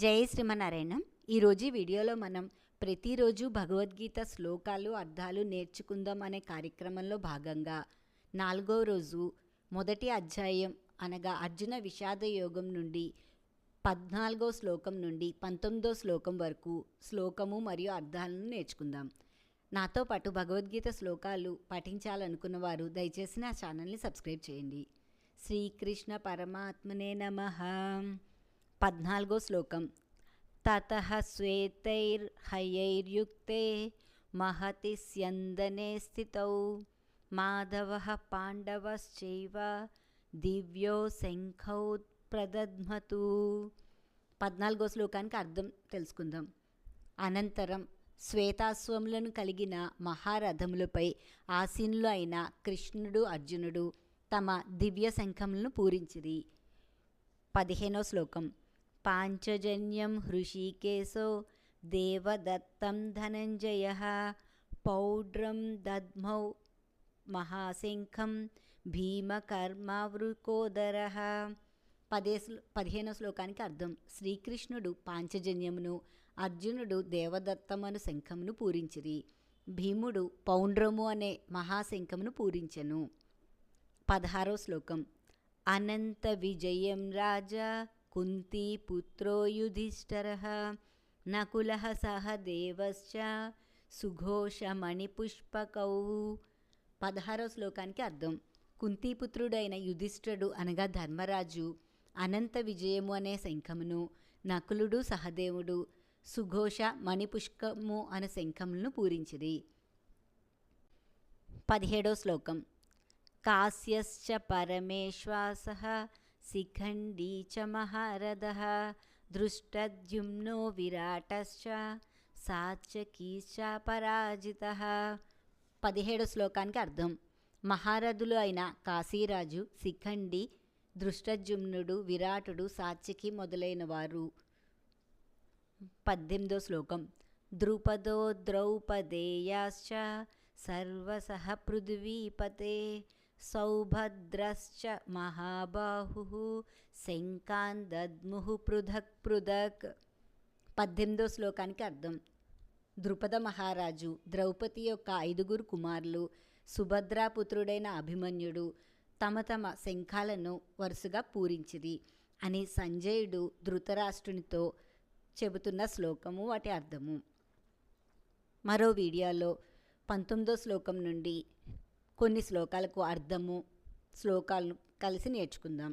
జై శ్రీమనారాయణ ఈరోజు వీడియోలో మనం ప్రతిరోజు భగవద్గీత శ్లోకాలు అర్థాలు నేర్చుకుందాం అనే కార్యక్రమంలో భాగంగా నాలుగో రోజు మొదటి అధ్యాయం అనగా అర్జున విషాద యోగం నుండి పద్నాలుగో శ్లోకం నుండి పంతొమ్మిదో శ్లోకం వరకు శ్లోకము మరియు అర్థాలను నేర్చుకుందాం. నాతో పాటు భగవద్గీత శ్లోకాలు పఠించాలనుకున్న వారు దయచేసి నా ఛానల్ని సబ్స్క్రైబ్ చేయండి. శ్రీకృష్ణ పరమాత్మనే నమ. పద్నాలుగో శ్లోకం. తత శ్వేతైర్హయైర్యుక్తే మహతి స్యందనే స్థితౌ. మాధవ పాండవశ్చైవ దివ్యో శంఖౌ ప్రదధ్మతు పద్నాలుగో శ్లోకానికి అర్థం తెలుసుకుందాం. అనంతరం శ్వేతాశ్వములను కలిగిన మహారథములపై ఆసీనులు అయిన కృష్ణుడు అర్జునుడు తమ దివ్య శంఖములను పూరించిరి. పదిహేనో శ్లోకం. పాంచజన్యం హృషికేశో దేవదత్తం ధనంజయ పౌడ్రం దద్మౌ మహాశంఖం భీమకర్మావృకోదర పదే శ్లో పదిహేనో శ్లోకానికి అర్థం. శ్రీకృష్ణుడు పాంచజన్యమును అర్జునుడు దేవదత్తమను శంఖమును పూరించిరి. భీముడు పౌండ్రము అనే మహాశంఖమును పూరించెను. పదహారో శ్లోకం. అనంత విజయం రాజా కుంతీ పుత్రో యుధిష్ఠర నకుల సహదేవశ్చ సుఘోషమణిపుష్పకౌ పదహారో శ్లోకానికి అర్థం. కుంతీపుత్రుడైన యుధిష్ఠుడు అనగా ధర్మరాజు అనంత విజయము అనే శంఖమును నకులుడు సహదేవుడు సుఘోష మణిపుష్కము అనే శంఖములను పూరించిరి. పదిహేడో శ్లోకం. కాశ్యశ్చ పరమేశ్వాస శిఖండీ చ మహారథ దృష్టద్యుమ్నో విరాటశ్చ సాత్యకీశ్చ పరాజిత పదిహేడు శ్లోకానికి అర్థం మహారథులు అయిన కాశీరాజు శిఖండి దృష్టజుమ్నుడు విరాటుడు సాత్యకి మొదలైన వారు. పద్దెనిమిదో శ్లోకం ద్రుపదో ద్రౌపదేయాశ్చ సర్వసహ పృథ్వీపతే సౌభద్రశ్చ మహాబాహు శంకాన్ దద్ముహు పృథక్ పృథక్. పద్దెనిమిదో శ్లోకానికి అర్థం. ద్రుపద మహారాజు ద్రౌపది యొక్క ఐదుగురు కుమారులు సుభద్రాపుత్రుడైన అభిమన్యుడు తమ తమ శంఖాలను వరుసగా పూరించిరి అని సంజయుడు ధృతరాష్ట్రునితో చెబుతున్న శ్లోకము వాటి అర్థము. మరో వీడియోలో పంతొమ్మిదో శ్లోకం నుండి కొన్ని శ్లోకాలకు అర్థము శ్లోకాలను కలిసి నేర్చుకుందాం.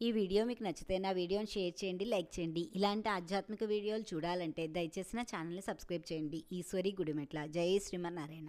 ఈ వీడియో మీకు నచ్చితే నా వీడియోని షేర్ చేయండి లైక్ చేయండి. ఇలాంటి ఆధ్యాత్మిక వీడియోలు చూడాలంటే దయచేసి నా ఛానల్ని సబ్స్క్రైబ్ చేయండి. ఈశ్వరి గుడిమెట్ల. జై శ్రీమన్నారాయణ.